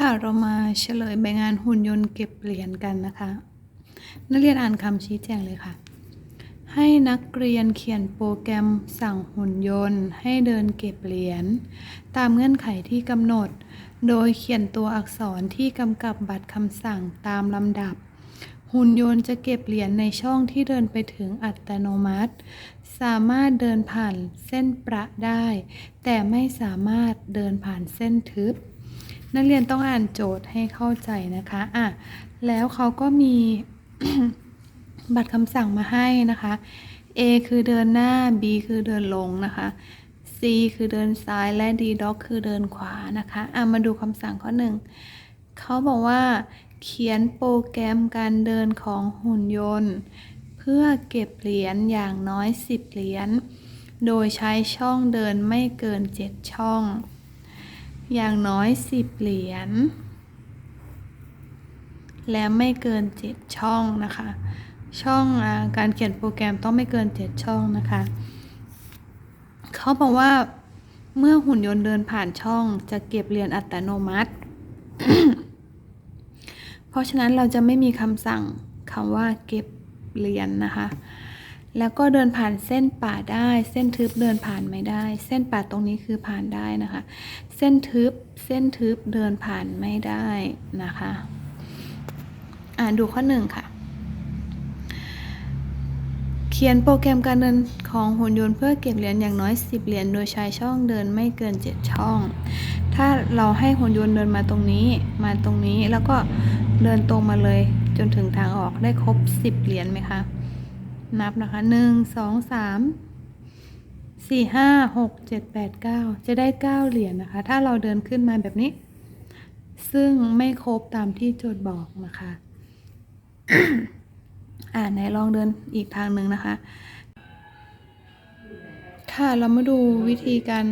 ค่ะเรามาเฉลยใบงานหุ่นยนต์เก็บเหรียญกันนะคะ นักเรียนอ่านคำชี้แจงเลยค่ะ ให้นักเรียนเขียนโปรแกรมสั่งหุ่นยนต์ ให้เดินเก็บเหรียญตามเงื่อนไขที่กำหนด โดยเขียนตัวอักษรที่กำกับบัตรคำสั่งตามลำดับ หุ่นยนต์จะเก็บเหรียญในช่องที่เดินไปถึงอัตโนมัติ สามารถเดินผ่านเส้นประได้ แต่ไม่สามารถเดินผ่านเส้นทึบ นักเรียนต้องอ่านโจทย์ให้เข้าใจนะคะอะแล้วเขาก็มี บัตรคำสั่งมาให้นะคะ A คือเดินหน้า B คือเดินลงนะคะ C คือเดินซ้ายและ D dog คือเดินขวานะคะอะมาดูคำสั่งข้อหนึ่งเขาบอกว่า เขียนโปรแกรมการเดินของหุ่นยนต์ เพื่อเก็บเหรียญอย่างน้อย 10 เหรียญโดยใช้ช่องเดินไม่เกิน 7 ช่อง อย่างน้อย10เหรียญ และไม่เกิน7ช่องนะคะ ช่องอการเขียนโปรแกรมต้องไม่เกิน7ช่องนะคะ เขาบอกว่าเมื่อหุ่นยนต์เดินผ่านช่องจะเก็บเหรียญอัตโนมัติ เพราะฉะนั้นเราจะไม่มีคำสั่งคำว่าเก็บเหรียญนะคะ แล้วก็เดินผ่านเส้นป่าได้ เส้นทึบเดินผ่านไม่ได้ เส้นป่าตรงนี้คือผ่านได้นะคะ เส้นทึบ เส้นทึบเดินผ่านไม่ได้นะคะ อ่านดูข้อหนึ่งค่ะ เขียนโปรแกรมการเดินของหุ่นยนต์เพื่อเก็บเหรียญอย่างน้อย 10 เหรียญโดยใช้ช่องเดินไม่เกิน 7 ช่อง ถ้าเราให้หุ่นยนต์เดินมาตรงนี้ มาตรงนี้แล้วก็เดินตรงมาเลยจนถึงทางออกได้ครบ 10 เหรียญไหมคะ นับนะคะหนึ่งสองสามสี่ห้าหกเจ็ดแปดเก้าจะได้เก้าเหรียญนะคะ ถ้าเราเดินขึ้นมาแบบนี้ ซึ่งไม่ครบตามที่โจทย์บอกนะคะ อ่าไหนลองเดินอีกทางหนึ่งนะคะ ค่ะเรามาดูวิธีการ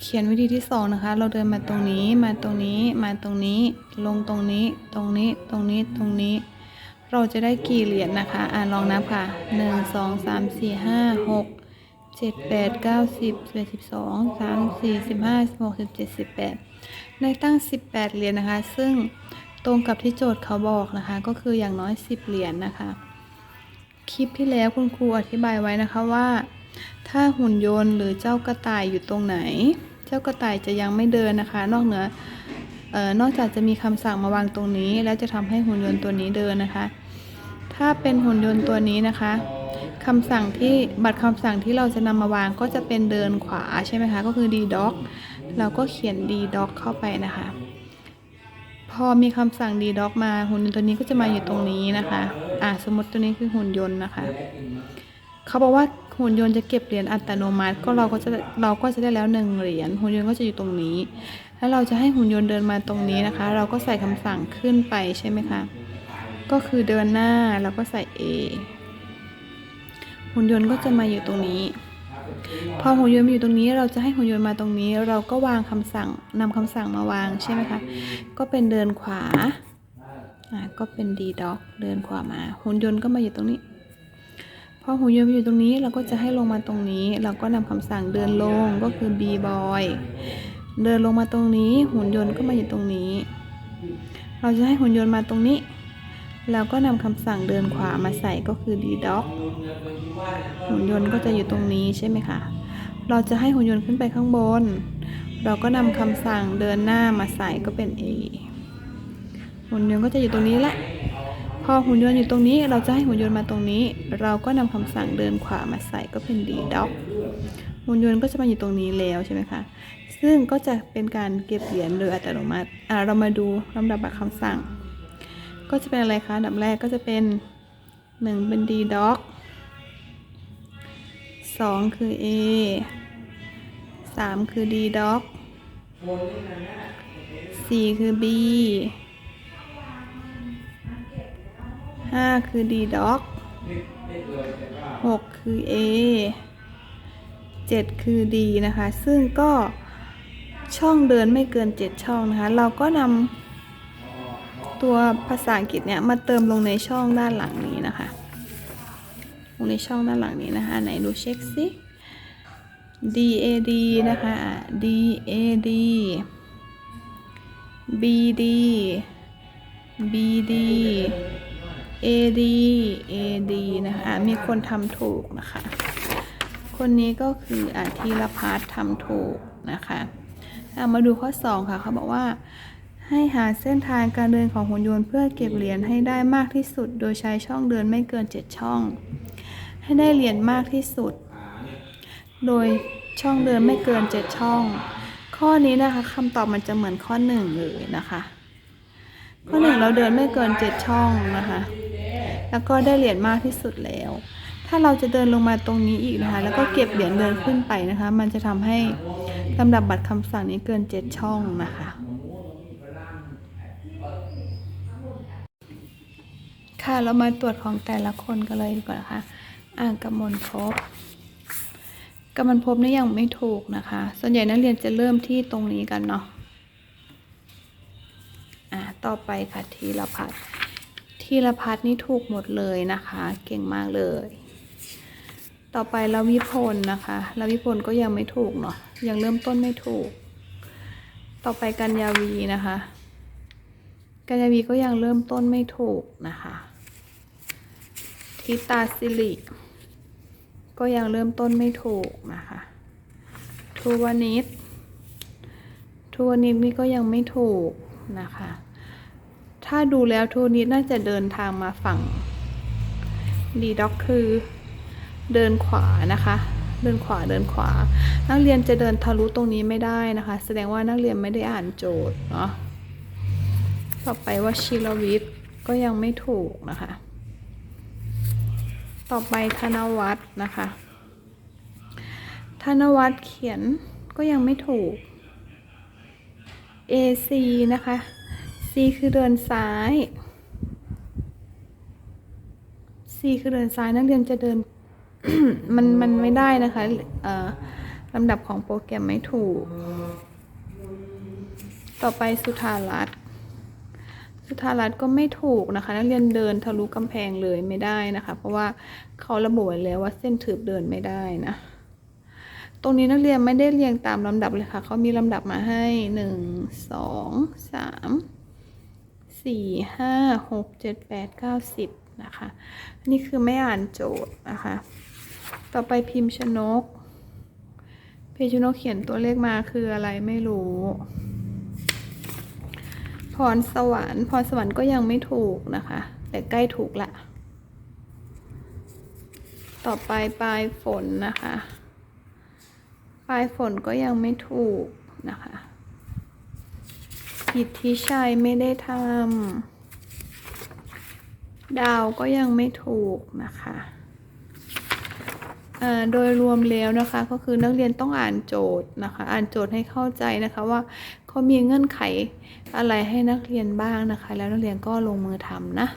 เขียนวิธีที่สองนะคะ เราเดินมาตรงนี้มาตรงนี้มาตรงนี้ ลงตรงนี้ ตรงนี้ตรงนี้ตรงนี้ เราจะได้กี่เหรียญนะคะ อ่าลองนับค่ะหนึ่งสองสามสี่ห้าหกเจ็ดแปดเก้าสิบสิบเอ็ดสิบสองสามสี่สิบห้าสิบหกสิบเจ็ดสิบแปดได้ตั้งสิบแปดเหรียญนะคะ ซึ่งตรงกับที่โจทย์เขาบอกนะคะ ก็คืออย่างน้อยสิบเหรียญนะคะ คลิปที่แล้วคุณครูอธิบายไว้นะคะว่า ถ้าหุ่นยนต์หรือเจ้ากระต่ายอยู่ตรงไหน เจ้ากระต่ายจะยังไม่เดินนะคะ นอกเหนือ นอกจากจะมีคำสั่งมาวางตรงนี้ แล้วจะทำให้หุ่นยนต์ตัวนี้เดินนะคะ ถ้าเป็นหุ่นยนต์ตัวนี้นะคะคำสั่งที่บัตรคำสั่งที่เราจะนำมาวางก็จะเป็นเดินขวาใช่ไหมคะก็คือ d doc เราก็เขียน d doc เข้าไปนะคะ พอมีคำสั่ง d doc มาหุ่นยนต์ตัวนี้ก็จะมาอยู่ตรงนี้นะคะ อ่าสมมติตัวนี้คือหุ่นยนต์นะคะ เขาบอกว่าหุ่นยนต์จะเก็บเหรียญอัตโนมัติ ก็เราก็จะเราก็จะได้แล้วหนึ่งเหรียญหุ่นยนต์ก็จะอยู่ตรงนี้ แล้วเราจะให้หุ่นยนต์เดินมาตรงนี้นะคะ เราก็ใส่คำสั่งขึ้นไปใช่ไหมคะ ก็คือเดินหน้าแล้วก็ใส่ A หุ่นยนต์ก็จะมาอยู่ตรงนี้ พอหุ่นยนต์มาอยู่ตรงนี้ เราจะให้หุ่นยนต์มาตรงนี้ เราก็วางคำสั่งนำคำสั่งมาวางใช่ไหมคะก็เป็นเดินขวาอ่าก็เป็น D dog เดินขวามาหุ่นยนต์ก็มาอยู่ตรงนี้ พอหุ่นยนต์มาอยู่ตรงนี้เราก็จะให้ลงมาตรงนี้ เราก็นำคำสั่งเดินลงก็คือ B boy เดินลงมาตรงนี้ หุ่นยนต์ก็มาอยู่ตรงนี้ เราจะให้หุ่นยนต์มาตรงนี้เราก็นำคำสั่งเดินขวามาใส่ก็คือ D dog หุ่นยนต์ก็จะอยู่ตรงนี้ใช่ไหมคะเราจะให้หุ่นยนต์ขึ้นไปข้างบน เราก็นำคำสั่งเดินหน้ามาใส่ก็เป็น A หุ่นยนต์ก็จะอยู่ตรงนี้แหละ พอหุ่นยนต์อยู่ตรงนี้เราจะให้หุ่นยนต์มาตรงนี้ เราก็นำคำสั่งเดินขวามาใส่ก็เป็น D dog หุ่นยนต์ก็จะมาอยู่ตรงนี้แล้วใช่ไหมคะ ซึ่งก็จะเป็นการเก็บเหรียญโดยอัตโนมัติอ่าเรามาดูลำดับบัตรคำสั่ง ก็จะเป็นอะไรคะอันดับแรกก็จะเป็นหนึ่งเป็น D dog สองคือ A สามคือ D dog สี่คือ B ห้าคือ D dog หกคือ A เจ็ดคือ D นะคะ ซึ่งก็ช่องเดินไม่เกินเจ็ดช่องนะคะ เราก็นำตัวภาษาอังกฤษเนี่ยมาเติมลงในช่องด้านหลังนี้นะคะ ลงในช่องด้านหลังนี้นะคะ ไหนดูเช็คสิ D A D นะคะอะ D A D BD BD AD AD นะคะมีคนทำถูกนะคะ คนนี้ก็คืออาทีรพัฒน์ทำถูกนะคะอะมาดูข้อ 2 ค่ะเขาบอกว่าให้หาเส้นทางการเดินของหุ่นยนต์เพื่อเก็บเหรียญให้ได้มากที่สุด โดยใช้ช่องเดินไม่เกิน 7 ช่อง ให้ได้เหรียญมากที่สุด โดยช่องเดินไม่เกิน 7 ช่อง ข้อนี้นะคะคำตอบมันจะเหมือนข้อ 1 เลยนะคะ ข้อ 1 เราเดินไม่เกิน 7 ช่องนะคะ แล้วก็ได้เหรียญมากที่สุดแล้ว ถ้าเราจะเดินลงมาตรงนี้อีกนะคะ แล้วก็เก็บเหรียญเดินขึ้นไปนะคะ มันจะทำให้ลำดับบัตรคำสั่งนี้เกิน7ช่องนะคะ ค่ะเรามาตรวจของแต่ละคนกันเลยดีกว่านะคะอ่านกำมลภพกำมลภพนี่ยังไม่ถูกนะคะ ส่วนใหญ่นักเรียนจะเริ่มที่ตรงนี้กันเนาะ อ่า ต่อไปค่ะทีละพัด ทีละพัดนี่ถูกหมดเลยนะคะ เก่งมากเลย ต่อไปลวิพลนะคะลวิพลก็ยังไม่ถูกเนาะยังเริ่มต้นไม่ถูก ต่อไปกัญญาวีนะคะ กัญญาวีก็ยังเริ่มต้นไม่ถูกนะคะ ทิตาสิริก็ยังเริ่มต้นไม่ถูกนะคะ ทูวนิดทูวนิดนี่ก็ยังไม่ถูกนะคะ ถ้าดูแล้วทูนิดน่าจะเดินทางมาฝั่งดีด็อกคือเดินขวานะคะ เดินขวาเดินขวา นักเรียนจะเดินทะลุตรงนี้ไม่ได้นะคะ แสดงว่านักเรียนไม่ได้อ่านโจทย์เนาะต่อไปว่าชิรวิทย์ก็ยังไม่ถูกนะคะ ต่อไปธนวัฒน์นะคะ ธนวัฒน์เขียนก็ยังไม่ถูก AC นะคะ C คือเดินซ้าย C คือเดินซ้ายนักเรียนจะเดิน มันมันไม่ได้นะคะเอ่อลำดับของโปรแกรมไม่ถูก ต่อไปสุธารัตน์สุธารัตน์ก็ไม่ถูกนะคะ นักเรียนเดินทะลุกำแพงเลยไม่ได้นะคะ เพราะว่าเขาระบุไว้แล้วว่าเส้นถืบเดินไม่ได้นะตรงนี้นักเรียนไม่ได้เรียงตามลำดับเลยค่ะ เขามีลำดับมาให้หนึ่งสองสาม สี่ห้าหกเจ็ดแปดเก้าสิบนะคะอันนี่คือไม่อ่านโจทย์นะคะ ต่อไปพิมพ์ชนกพิมพ์ชนกเขียนตัวเลขมาคืออะไรไม่รู้ พรสวรรค์พรสวรรค์ก็ยังไม่ถูกนะคะ แต่ใกล้ถูกละต่อไปปลายฝนนะคะ ปลายฝนก็ยังไม่ถูกนะคะ กิตทิชัยไม่ได้ทำดาวก็ยังไม่ถูกนะคะโดยรวมแล้วนะคะก็คือนักเรียนต้องอ่านโจทย์นะคะ อ่านโจทย์ให้เข้าใจนะคะว่าเขามีเงื่อนไขอะไรให้นักเรียนบ้างนะคะ แล้วนักเรียนก็ลงมือทำนะ